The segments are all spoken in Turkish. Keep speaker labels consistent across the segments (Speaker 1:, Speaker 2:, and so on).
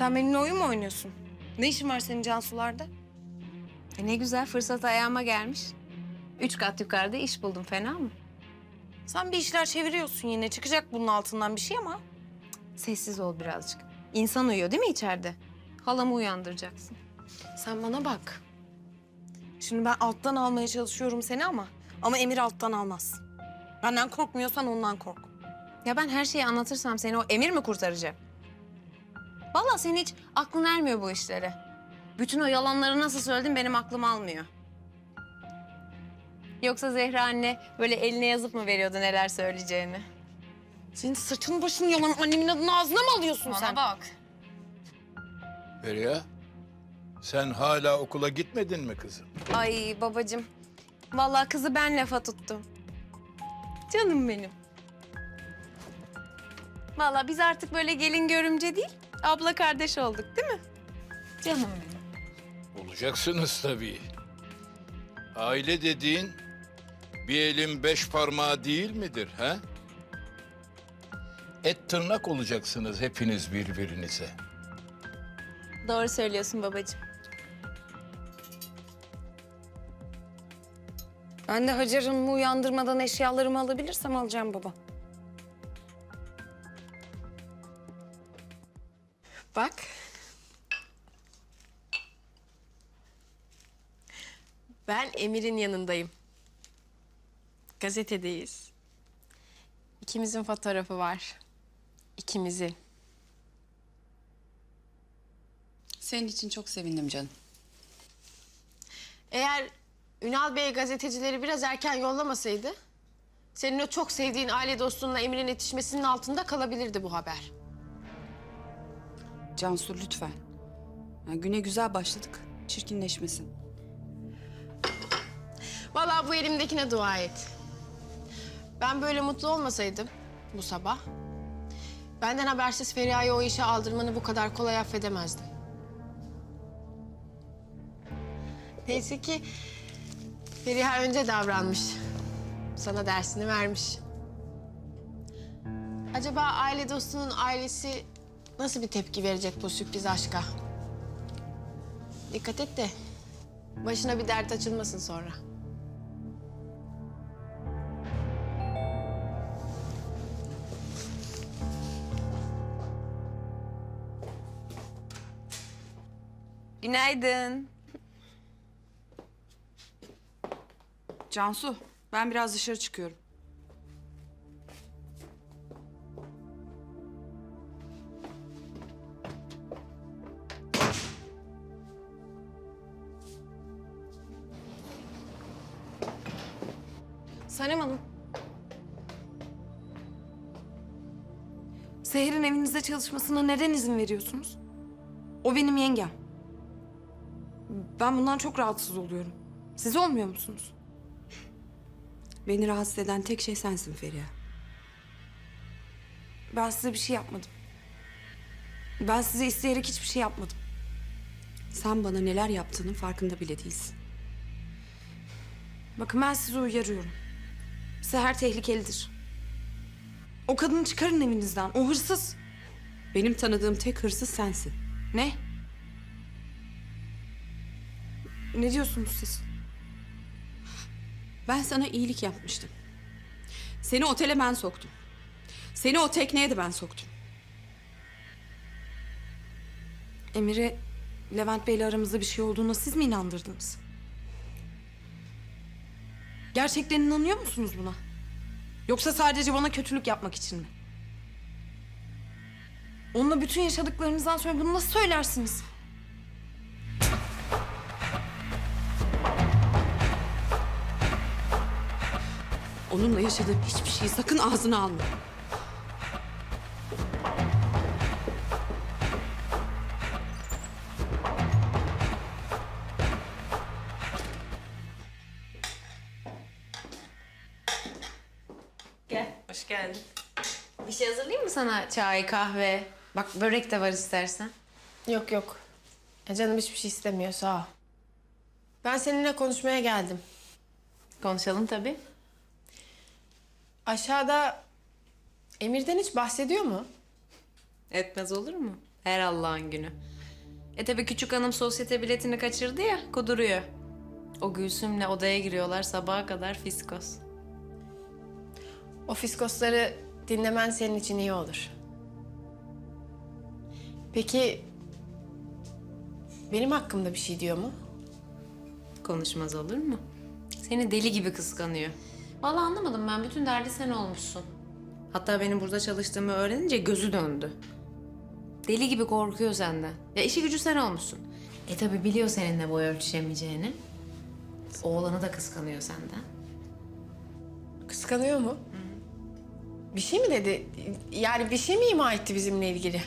Speaker 1: Sen benimle oyun mu oynuyorsun? Ne işin var senin Cansu'larda?
Speaker 2: E ne güzel fırsat ayağıma gelmiş. Üç kat yukarıda iş buldum fena mı?
Speaker 1: Sen bir işler çeviriyorsun yine. Çıkacak bunun altından bir şey ama.
Speaker 2: Sessiz ol birazcık. İnsan uyuyor değil mi içeride? Halamı uyandıracaksın.
Speaker 1: Sen bana bak. Şimdi ben alttan almaya çalışıyorum seni ama... Ama Emir alttan almaz. Benden korkmuyorsan ondan kork.
Speaker 2: Ya ben her şeyi anlatırsam seni o emir mi kurtaracak? Vallahi senin hiç aklın ermiyor bu işlere. Bütün o yalanları nasıl söyledin benim aklım almıyor. Yoksa Zehra anne böyle eline yazıp mı veriyordu neler söyleyeceğini?
Speaker 1: Senin saçın başın yalan annemin adını ağzına mı alıyorsun sen?
Speaker 2: bak.
Speaker 3: Feriha, sen hala okula gitmedin mi kızım?
Speaker 2: Ay babacığım. Vallahi kızı ben lafa tuttum. Canım benim. Vallahi biz artık böyle gelin görümce değil, abla kardeş olduk değil mi? Canım benim.
Speaker 3: Olacaksınız tabii. Aile dediğin bir elin beş parmağı değil midir ha? Et tırnak olacaksınız hepiniz birbirinize.
Speaker 2: Doğru söylüyorsun babacığım.
Speaker 1: Ben de Hacer Hanım'ı uyandırmadan eşyalarımı alabilirsem alacağım baba.
Speaker 4: Bak. Ben Emir'in yanındayım. Gazetedeyiz. İkimizin fotoğrafı var. İkimizin.
Speaker 5: Senin için çok sevindim canım.
Speaker 4: Eğer Ünal Bey gazetecileri biraz erken yollamasaydı... ...senin o çok sevdiğin aile dostunla Emir'in yetişmesinin altında kalabilirdi bu haber.
Speaker 5: Cansu lütfen. Ya güne güzel başladık. Çirkinleşmesin.
Speaker 4: Vallahi bu elimdekine dua et. Ben böyle mutlu olmasaydım bu sabah... ...benden habersiz Feriha'yı o işe aldırmanı bu kadar kolay affedemezdim. Neyse ki Feriha önce davranmış. Sana dersini vermiş. Acaba aile dostunun ailesi nasıl bir tepki verecek bu sürpriz aşka? Dikkat et de başına bir dert açılmasın sonra.
Speaker 2: Günaydın.
Speaker 5: Cansu, ben biraz dışarı çıkıyorum.
Speaker 1: Sanem Hanım. Seher'in evinizde çalışmasına neden izin veriyorsunuz? O benim yengem. Ben bundan çok rahatsız oluyorum. Siz olmuyor musunuz?
Speaker 5: Beni rahatsız eden tek şey sensin Feriha.
Speaker 1: Ben size bir şey yapmadım. Ben size isteyerek hiçbir şey yapmadım.
Speaker 5: Sen bana neler yaptığının farkında bile değilsin.
Speaker 1: Bakın ben sizi uyarıyorum. Seher tehlikelidir. O kadını çıkarın evinizden. O hırsız.
Speaker 5: Benim tanıdığım tek hırsız sensin.
Speaker 1: Ne? Ne diyorsunuz siz?
Speaker 5: Ben sana iyilik yapmıştım. Seni otele ben soktum. Seni o tekneye de ben soktum.
Speaker 1: Emir'e Levent Bey'le aramızda bir şey olduğuna siz mi inandırdınız? Gerçekten inanıyor musunuz buna? Yoksa sadece bana kötülük yapmak için mi? Onunla bütün yaşadıklarınızdan sonra bunu nasıl söylersiniz?
Speaker 5: Onunla yaşadığım hiçbir şeyi sakın ağzına alma.
Speaker 2: Hoş geldin. Bir şey hazırlayayım mı sana? Çay, kahve. Bak börek de var istersen.
Speaker 4: Yok yok. E canım hiçbir şey istemiyor sağ ol. Ben seninle konuşmaya geldim.
Speaker 2: Konuşalım tabii.
Speaker 4: Aşağıda Emir'den hiç bahsediyor mu?
Speaker 2: Etmez olur mu? Her Allah'ın günü. E tabii küçük hanım sosyete biletini kaçırdı ya, kuduruyor. O Gülsüm'le odaya giriyorlar sabaha kadar fiskos.
Speaker 4: O fiskosları dinlemen senin için iyi olur. Peki benim hakkımda bir şey diyor mu?
Speaker 2: Konuşmaz olur mu? Seni deli gibi kıskanıyor. Vallahi anlamadım ben. Bütün derdi sen olmuşsun. Hatta benim burada çalıştığımı öğrenince gözü döndü. Deli gibi korkuyor senden. Ya işi gücü sen olmuşsun. E tabi biliyor seninle boy ölçüşemeyeceğini. Oğlanı da kıskanıyor senden.
Speaker 4: Kıskanıyor mu? Bir şey mi dedi? Yani bir şey mi ima etti bizimle ilgili?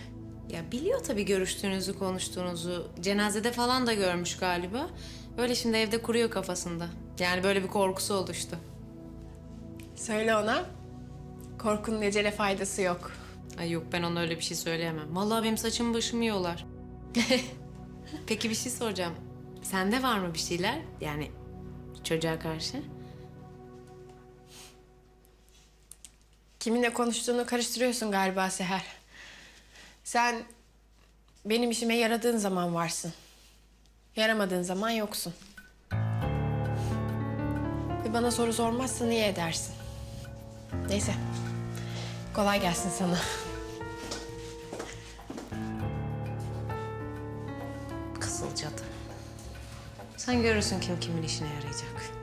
Speaker 2: Ya biliyor tabii görüştüğünüzü, konuştuğunuzu. Cenazede falan da görmüş galiba. Öyle şimdi evde kuruyor kafasında. Yani böyle bir korkusu oluştu.
Speaker 4: Söyle ona. Korkunun ecele faydası yok.
Speaker 2: Ay yok ben ona öyle bir şey söyleyemem. Vallahi benim saçımı başımı yolar. Peki bir şey soracağım. Sende var mı bir şeyler? Yani çocuğa karşı?
Speaker 4: Kiminle konuştuğunu karıştırıyorsun galiba Seher. Sen benim işime yaradığın zaman varsın. Yaramadığın zaman yoksun. Ve bana soru sormazsan iyi edersin. Neyse. Kolay gelsin sana.
Speaker 2: Kızılcadı. Sen görürsün kim kimin işine yarayacak.